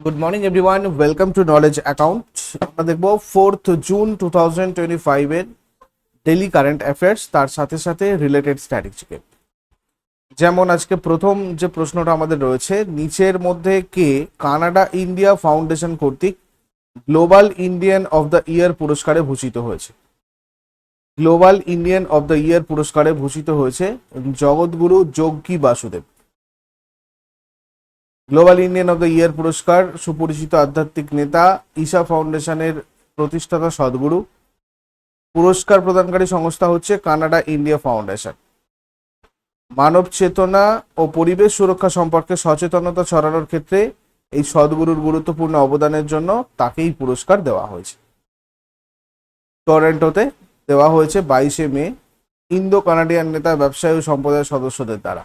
Good morning everyone welcome to knowledge account আমরা দেখব fourth June two thousand twenty ফাইভের daily current affairs তার সাথে সাথে রিলেটেড স্ট্র্যাটেজিকে যেমন আজকে প্রথম যে প্রশ্নটা আমাদের রয়েছে, নিচের মধ্যে কে কানাডা ইন্ডিয়া ফাউন্ডেশন কর্তৃক global Indian of the year পুরস্কারে ভূষিত হয়েছে। Global Indian of the year পুরস্কারে ভূষিত হয়েছে Jagadguru Yogi Vasudev. Global Indian of the year পুরস্কার, সুপরিচিত আধ্যাত্মিক নেতা, ঈশা ফাউন্ডেশনের প্রতিষ্ঠাতা সদ্গুরু। পুরস্কার প্রদানকারী সংস্থা হচ্ছে কানাডা ইন্ডিয়া ফাউন্ডেশন। মানব চেতনা ও পরিবেশ সুরক্ষা সম্পর্কে সচেতনতা ছড়ানোর ক্ষেত্রে এই সদ্গুরুর গুরুত্বপূর্ণ অবদানের জন্য তাকেই পুরস্কার দেওয়া হয়েছে। টরেন্টোতে দেওয়া হয়েছে বাইশে মে। ইন্দো কানাডিয়ান নেতা, ব্যবসায়ী সম্প্রদায়ের সদস্যদের দ্বারা।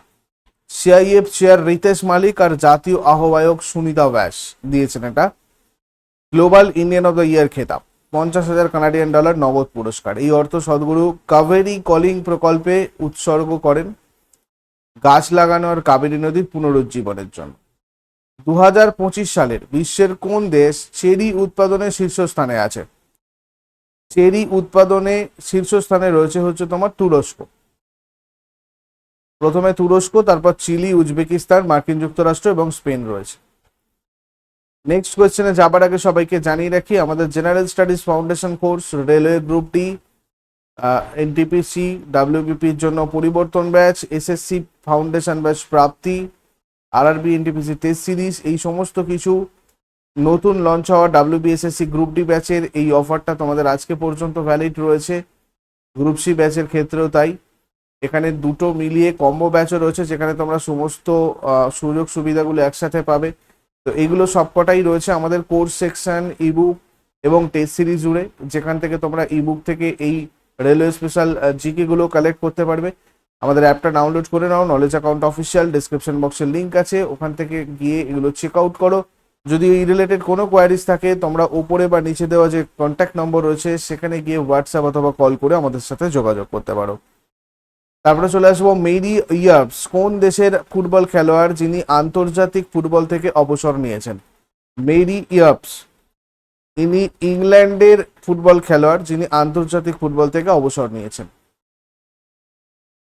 সিআইএফ চেয়ার রিতেশ মালিক আর জাতীয় আহ্বায়ক সুনিতা ব্যাস দিয়েছেন এটা global Indian of the year খেতাব। পঞ্চাশ হাজার কানাডিয়ান ডলার নগদ পুরস্কার। এই অর্থ সদ্গুরু কাভেরি কলিং প্রকল্পে উৎসর্গ করেন গাছ লাগানো আর কাবেরী নদীর পুনরুজ্জীবনের জন্য। দু হাজার পঁচিশ সালের বিশ্বের কোন দেশ চেরি উৎপাদনে শীর্ষস্থানে আছে? চেরি উৎপাদনে শীর্ষস্থানে রয়েছে হচ্ছে তোমার তুরস্ক। প্রথমে তুরস্ক, তারপর চিলি, উজবেকিস্তান, মার্কিন যুক্তরাষ্ট্র এবং স্পেন রয়েছে। নেক্সট কোয়েশ্চেনে যাবার আগে সবাইকে জানিয়ে রাখি, আমাদের general studies foundation course railway group D NTPC ডাব্লিউবিপির জন্য পরিবর্তন ব্যাচ এসএসসি ফাউন্ডেশন ব্যাচ প্রাপ্তি আরআরবি এনটিপিসি টেস্ট সিরিজ এই সমস্ত কিছু নতুন লঞ্চ হওয়া ডাব্লিউবিএসএসসি গ্রুপ ডি ব্যাচের এই অফারটা তোমাদের আজকে পর্যন্ত ভ্যালিড রয়েছে। গ্রুপ সি ব্যাচের ক্ষেত্রেও তাই। এখানে দুটো মিলিয়ে কম্বো ব্যাচও রয়েছে, যেখানে তোমরা সমস্ত সুযোগ সুবিধাগুলো একসাথে পাবে। তো এগুলো সবকটাই রয়েছে আমাদের কোর্স সেকশন ইবুক এবং টেস্ট সিরিজ জুড়ে, যেখান থেকে তোমরা ইবুক থেকে এই রেলওয়ে স্পেশাল জিকে গুলো কালেক্ট করতে পারবে। আমাদের অ্যাপটা ডাউনলোড করে নাও নলেজ অ্যাকাউন্ট অফিসিয়াল ডিসক্রিপশন বক্সের লিঙ্ক আছে, ওখান থেকে গিয়ে এগুলো চেক আউট করো। যদি এই রিলেটেড কোনো কোয়ারিজ থাকে, তোমরা ওপরে বা নিচে দেওয়া যে কন্ট্যাক্ট নম্বর রয়েছে, সেখানে গিয়ে হোয়াটসঅ্যাপ অথবা কল করে আমাদের সাথে যোগাযোগ করতে পারো। তারপরে চলে আসব মেরি ইয়ার্স কোন দেশের ফুটবল খেলোয়াড় যিনি আন্তর্জাতিক ফুটবল থেকে অবসর নিয়েছেন? মেরি ইয়ার্স ইনি ইংল্যান্ডের ফুটবল খেলোয়াড় যিনি আন্তর্জাতিক ফুটবল থেকে অবসর নিয়েছেন।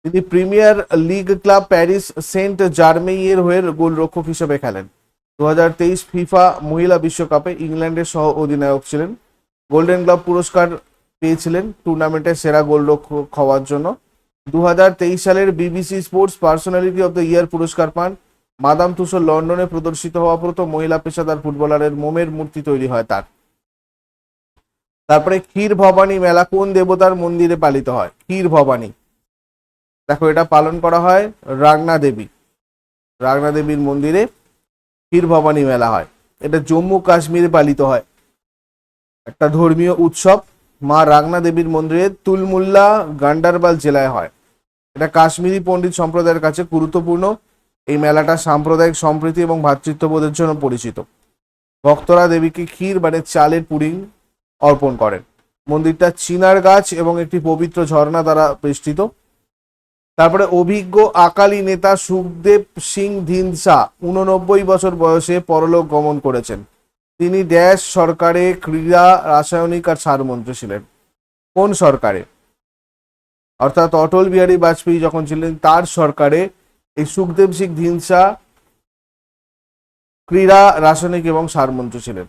তিনি premier league club Paris Saint জার্মেইয়ের হয়ে গোলরক্ষক হিসেবে খেলেন। দু হাজার তেইশ ফিফা মহিলা বিশ্বকাপে ইংল্যান্ডের সহ অধিনায়ক ছিলেন। গোল্ডেন গ্লাব পুরস্কার পেয়েছিলেন টুর্নামেন্টের সেরা গোলরক্ষক হওয়ার জন্য। দু হাজার তেইশ সালের BBC sports personality of the year পুরস্কার পান। মাদাম তুসো লন্ডনে প্রদর্শিত হওয়া প্রথম মহিলা পেশাদার ফুটবলারের মোমের মূর্তি তৈরি হয় তার। তারপরে ক্ষীর ভবানী মেলা কোন দেবতার মন্দিরে পালিত হয়? ক্ষীর ভবানী। দেখো, এটা পালন করা হয় রাগনা দেবী। রাগনা দেবীর মন্দিরে ক্ষীর ভবানী মেলা হয়। এটা জম্মু কাশ্মীরে পালিত হয়। একটা ধর্মীয় উৎসব মা রাগনা দেবীর মন্দিরে তুলমুল্লা গান্ডারবাল জেলায় হয়। এটা কাশ্মীরি পণ্ডিত সম্প্রদায়ের কাছে গুরুত্বপূর্ণ। এই মেলাটা সাম্প্রদায়িক সম্প্রীতি এবং ভ্রাতৃত্ববোধের জন্য পরিচিত। ভক্তরা দেবীকে ক্ষীর মানে চালের পুডিং অর্পণ করেন। মন্দিরটা চিনার গাছ এবং একটি পবিত্র ঝর্ণা দ্বারা বেষ্টিত। তারপরে অভিজ্ঞ আকালি নেতা সুখদেব সিং ধিনসা উননব্বই বছর বয়সে পরলোক গমন করেছেন। তিনি ড্যাশ সরকারে, ক্রীড়া, রাসায়নিক আর সার মন্ত্রী ছিলেন। কোন সরকারে? অর্থাৎ অটল বিহারী বাজপেয়ী যখন ছিলেন, তার সরকারে এই সুখদেব সিং ধিনসা ক্রীড়া, রাসায়নিক এবং সারমন্ত্রী ছিলেন।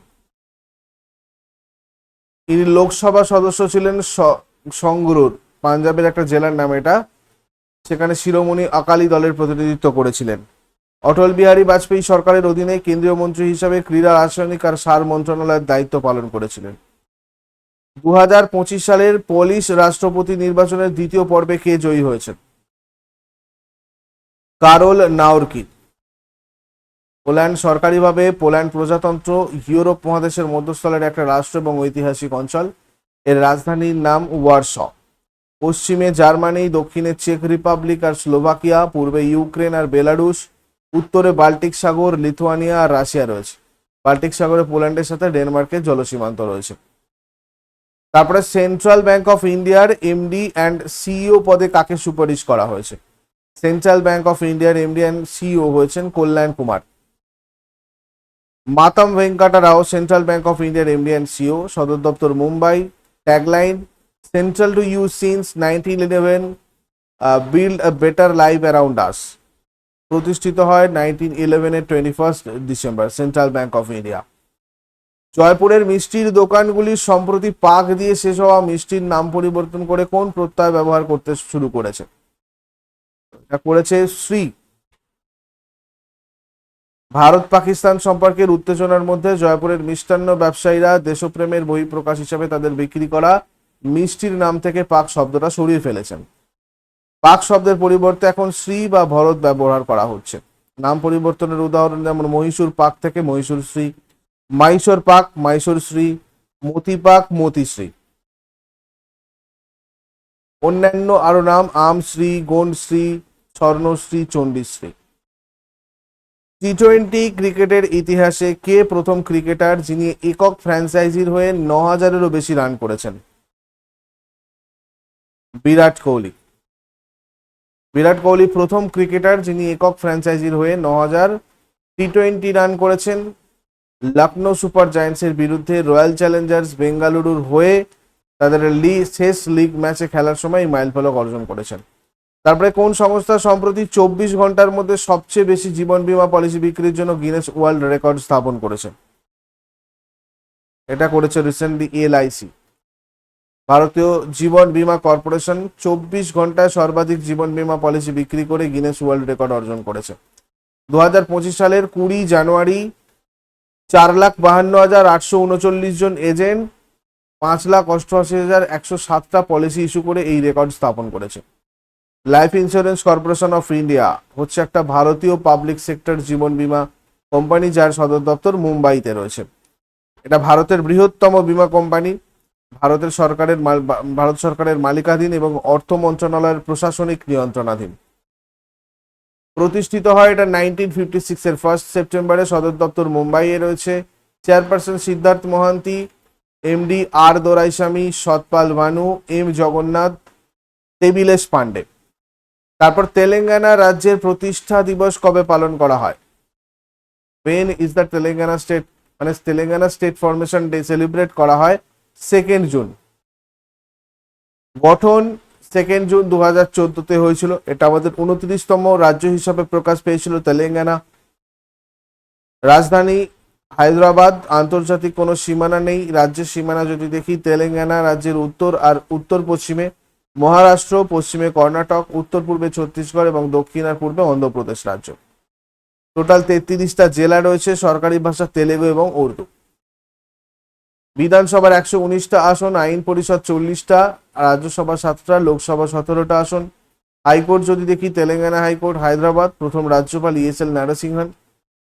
তিনি লোকসভা সদস্য ছিলেন সংগরুর, পাঞ্জাবের একটা জেলার নাম এটা। সেখানে শিরোমণি আকালি দলের প্রতিনিধিত্ব করেছিলেন। অটল বিহারী বাজপেয়ী সরকারের অধীনে কেন্দ্রীয় মন্ত্রী হিসাবে ক্রীড়া, রাসায়নিক আর সার মন্ত্রণালয়ের দায়িত্ব পালন করেছিলেন। দু হাজার পঁচিশ সালের পোলিশ রাষ্ট্রপতি নির্বাচনের দ্বিতীয় পর্বে কে জয়ী হয়েছেন? Karol Nawrocki. পোল্যান্ড সরকারিভাবে পোল্যান্ড প্রজাতন্ত্র ইউরোপ মহাদেশের মধ্যস্থলের একটা রাষ্ট্র এবং ঐতিহাসিক অঞ্চল। এর রাজধানীর নাম ওয়ারশ। পশ্চিমে জার্মানি, দক্ষিণে চেক রিপাবলিক আর স্লোভাকিয়া, পূর্বে ইউক্রেন আর বেলারুশ, উত্তরে বাল্টিক সাগর, লিথুয়ানিয়া আর রাশিয়া রয়েছে। বাল্টিক সাগরে পোল্যান্ডের সাথে ডেনমার্কের জলসীমান্ত রয়েছে। তারপরে সেন্ট্রাল ব্যাংক অফ ইন্ডিয়ার এমডি অ্যান্ড সিইও পদে কাকে সুপারিশ করা হয়েছে? সেন্ট্রাল ব্যাংক অফ ইন্ডিয়ার এমডি অ্যান্ড সিইও হয়েছেন Kalyan Kumar. Matam Venkata Rao central bank of ইন্ডিয়ার এমডি অ্যান্ড সিও সদর দপ্তর Mumbai. Tagline central to you since nineteen eleven build a better life around us প্রতিষ্ঠিত হয় nineteen ইলেভেনের twenty first December central bank of India জয়পুরের মিষ্টির দোকানগুলি সম্প্রতি পাক দিয়ে শেষ হওয়া মিষ্টির নাম পরিবর্তন করে কোন প্রত্যয় ব্যবহার করতে শুরু করেছে? করেছে শ্রী। ভারত পাকিস্তান সম্পর্কের উত্তেজনার মধ্যে জয়পুরের মিষ্টান্ন ব্যবসায়ীরা দেশপ্রেমের বহিঃপ্রকাশ হিসাবে তাদের বিক্রি করা মিষ্টির নাম থেকে পাক শব্দটা সরিয়ে ফেলেছেন। পাক শব্দের পরিবর্তে এখন শ্রী বা ভরত ব্যবহার করা হচ্ছে। নাম পরিবর্তনের উদাহরণ যেমন মহীশূর পাক থেকে মহীশূর শ্রী। মাইশোর পাক মাইশোর শ্রী মতি পাক মতিশ্রী অন্যান্য আরও নাম আমশ্রী গণশ্রী স্বর্ণশ্রী চণ্ডীশ্রী টি টোয়েন্টি ক্রিকেটের ইতিহাসে কে প্রথম ক্রিকেটার যিনি একক ফ্র্যাঞ্চাইজির হয়ে ন হাজারেরও বেশি রান করেছেন? বিরাট কোহলি। বিরাট কোহলি প্রথম ক্রিকেটার যিনি একক ফ্র্যাঞ্চাইজির হয়ে ন হাজার টি টোয়েন্টি রান করেছেন। লখনৌ সুপার জায়ান্টসের বিরুদ্ধে রয়্যাল চ্যালেঞ্জার্স বেঙ্গালুরুর হয়ে তাদের লি, শেষ লিগ ম্যাচে খেলার সময় এই মাইল ফলক অর্জন করেছেন। তারপরে কোন সংস্থা সম্প্রতি চব্বিশ ঘণ্টার মধ্যে সবচেয়ে বেশি জীবন বীমা পলিসি বিক্রির জন্য গিনেস ওয়ার্ল্ড রেকর্ড স্থাপন করেছে? এটা করেছে রিসেন্টলি এলআইসি ভারতীয় জীবন বীমা কর্পোরেশন চব্বিশ ঘন্টায় সর্বাধিক জীবন বীমা পলিসি বিক্রি করে গিনেস ওয়ার্ল্ড রেকর্ড অর্জন করেছে। দু হাজার পঁচিশ সালের কুড়ি জানুয়ারি চার লাখ বাহান্ন হাজার আটশো উনচল্লিশ জন এজেন্ট, পাঁচ লাখ অষ্টআশি হাজার একশো সাতটা পলিসি ইস্যু করে এই রেকর্ড স্থাপন করেছে। Life insurance corporation of India হচ্ছে একটা ভারতীয় পাবলিক সেক্টর জীবন বীমা কোম্পানি যার সদর দপ্তর মুম্বাইতে রয়েছে। এটা ভারতের বৃহত্তম বীমা কোম্পানি। ভারতের সরকারের ভারত সরকারের মালিকাধীন এবং অর্থ মন্ত্রণালয়ের প্রশাসনিক নিয়ন্ত্রণাধীন। প্রতিষ্ঠিত হয় এটা নাইনটিন ফিফটি সিক্সের ফার্স্ট সেপ্টেম্বরে সদর দপ্তর মুম্বাইয়ে রয়েছে। Chairperson Siddhartha Mohanty MD R Doraiswamy Satpal Bhanu M Jagannath Tablesh Pandey তারপর তেলেঙ্গানা রাজ্যের প্রতিষ্ঠা দিবস কবে পালন করা হয়? When is the Telangana state মানে Telangana state formation day celebrate করা হয়? সেকেন্ড জুন গঠন সেকেন্ড জুন দু হাজার চোদ্দতে হয়েছিল। এটা আমাদের উনত্রিশতম রাজ্য হিসাবে প্রকাশ পেয়েছিল তেলেঙ্গানা। রাজধানী হায়দ্রাবাদ, আন্তর্জাতিক কোনো সীমানা নেই। রাজ্যের সীমানা যদি দেখি, তেলেঙ্গানা রাজ্যের উত্তর আর উত্তর পশ্চিমে মহারাষ্ট্র, পশ্চিমে কর্ণাটক, উত্তর পূর্বে ছত্তিশগড় এবং দক্ষিণ আর পূর্বে অন্ধ্রপ্রদেশ রাজ্য। টোটাল তেত্রিশটা জেলা রয়েছে, সরকারি ভাষা তেলেগু এবং উর্দু। বিধানসভার একশো উনিশটা আসন, আইন পরিষদ চল্লিশটা রাজ্যসভা সাতটা, লোকসভা সতেরোটা আসন। হাইকোর্ট যদি দেখি, তেলেঙ্গানা হাইকোর্ট, হায়দ্রাবাদ, প্রথম রাজ্যপাল ইএসএল নারসিংহন,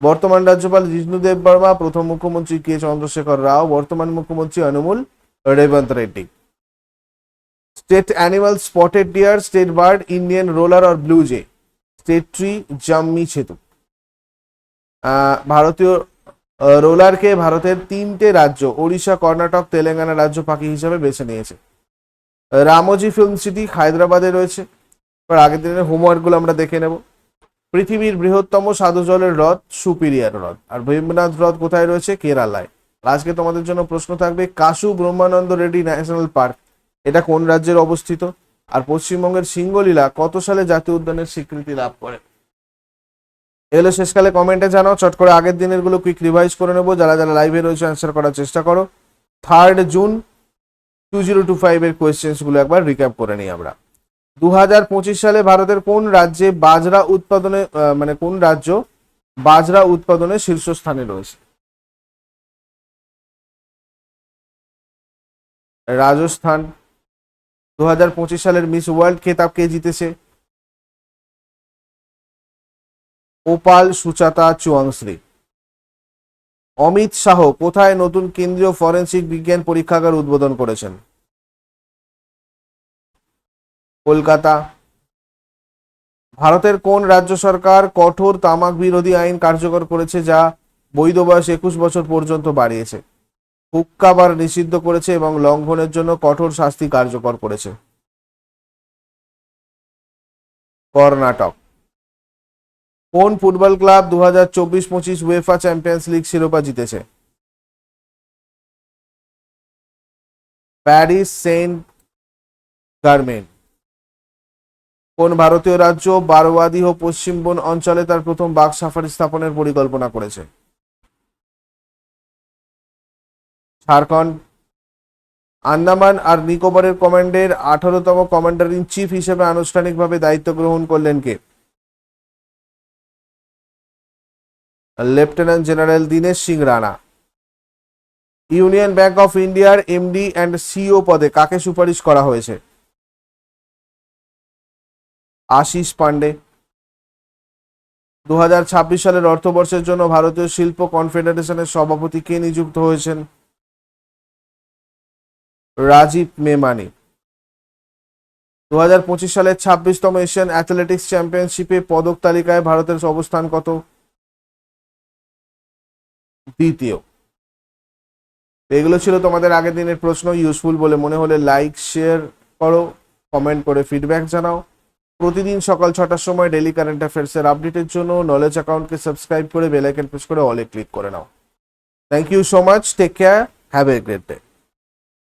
বর্তমান রাজ্যপাল জিষ্ণুদেব বর্মা, প্রথম মুখ্যমন্ত্রী কে চন্দ্রশেখর রাও, বর্তমান মুখ্যমন্ত্রী Anumula Revanth Reddy. State animal spotted deer, state bird, Indian roller or blue jay, state tree, Jammi সেতু। ভারতীয় রোলারকে ভারতের তিনটে রাজ্য, ওড়িশা, কর্ণাটক, তেলেঙ্গানা রাজ্য পাখি হিসাবে বেছে নিয়েছে। রামোজি ফিল্ম সিটি হায়দ্রাবাদে রয়েছে। এবার আগের দিনের হোমওয়ার্কগুলো আমরা দেখে নেব। পৃথিবীর বৃহত্তম সাধু জলের হ্রদ সুপিরিয়ার হ্রদ। আর ভীমনাথ হ্রদ কোথায় রয়েছে? কেরালায়। আজকে তোমাদের জন্য প্রশ্ন থাকবে, কাশু ব্রহ্মানন্দ রেড্ডি ন্যাশনাল পার্ক, এটা কোন রাজ্যের অবস্থিত? আর পশ্চিমবঙ্গের সিঙ্গলীলা কত সালে জাতীয় উদ্যানের স্বীকৃতি লাভ করে? এগুলো শেষকালে কমেন্টে জানাও। চট করে আগের দিনেরগুলো কুইক রিভাইজ করে নেব। যারা যারা লাইভে রয়েছে অ্যান্সার করার চেষ্টা করো। Third June two zero two five এর কোয়েশ্চেন্সগুলো একবার রিক্যাপ করে নিই আমরা। দু হাজার পঁচিশ সালে ভারতের কোন রাজ্যে বাজরা উৎপাদনে মানে কোন রাজ্য বাজরা উৎপাদনে শীর্ষস্থানে রয়েছে? রাজস্থান। দু হাজার পঁচিশ সালের মিস ওয়ার্ল্ড খেতাব কে জিতেছে? Opal, Suchata Chuangsri Amit Shah কোথায় নতুন কেন্দ্রীয় ফরেনসিক বিজ্ঞান পরীক্ষাগার উদ্বোধন করেছেন? কলকাতা। ভারতের কোন রাজ্য সরকার কঠোর তামাক বিরোধী আইন কার্যকর করেছে যা বৈধ বয়স একুশ বছর পর্যন্ত বাড়িয়েছে? হুক্কা বার নিষিদ্ধ করেছে এবং লঙ্ঘনের জন্য কঠোর শাস্তি কার্যকর করেছে। কর্ণাটক। কোন ফুটবল ক্লাব দু হাজার চব্বিশ পঁচিশ উয়েফা চ্যাম্পিয়ন্স লিগ শিরোপা জিতেছে? প্যারিস, সেন্ট গার্মেন কোন ভারতীয় রাজ্য বারোয়াদি ও পশ্চিমবন অঞ্চলে তার প্রথম বাঘ সাফারি স্থাপনের পরিকল্পনা করেছে? ঝাড়খণ্ড। আন্দামান আর নিকোবরের কমান্ডের আঠারোতম কমান্ডার ইন চিফ হিসেবে আনুষ্ঠানিকভাবে দায়িত্ব গ্রহণ করলেন কে? Lieutenant general Dinesh Singh Rana union bank of ইন্ডিয়ার এমডি অ্যান্ড সিও পদে কাকে সুপারিশ করা হয়েছে? আশিস পান্ডে দুহাজার ছাব্বিশ সালের অর্থবর্ষের জন্য ভারতীয় শিল্প কনফেডারেশনের সভাপতি কে নিযুক্ত হয়েছেন? রাজীব মেমানি। দু হাজার পঁচিশ সালের ছাব্বিশতম এশিয়ান অ্যাথলেটিক্স চ্যাম্পিয়নশিপে পদক তালিকায় ভারতের অবস্থান কত? দ্বিতীয়। এগুলো ছিল তোমাদের আগের দিনের প্রশ্ন ইউজফুল বলে মনে হলে লাইক শেয়ার করো কমেন্ট করে ফিডব্যাক জানাও। প্রতিদিন সকাল ছটার সময় ডেলি কারেন্ট অ্যাফেয়ার্সের আপডেটের জন্য নলেজ অ্যাকাউন্টকে সাবস্ক্রাইব করে বেল আইকন প্রেস করে অলে ক্লিক করে নাও। Thank you so much take care have a great day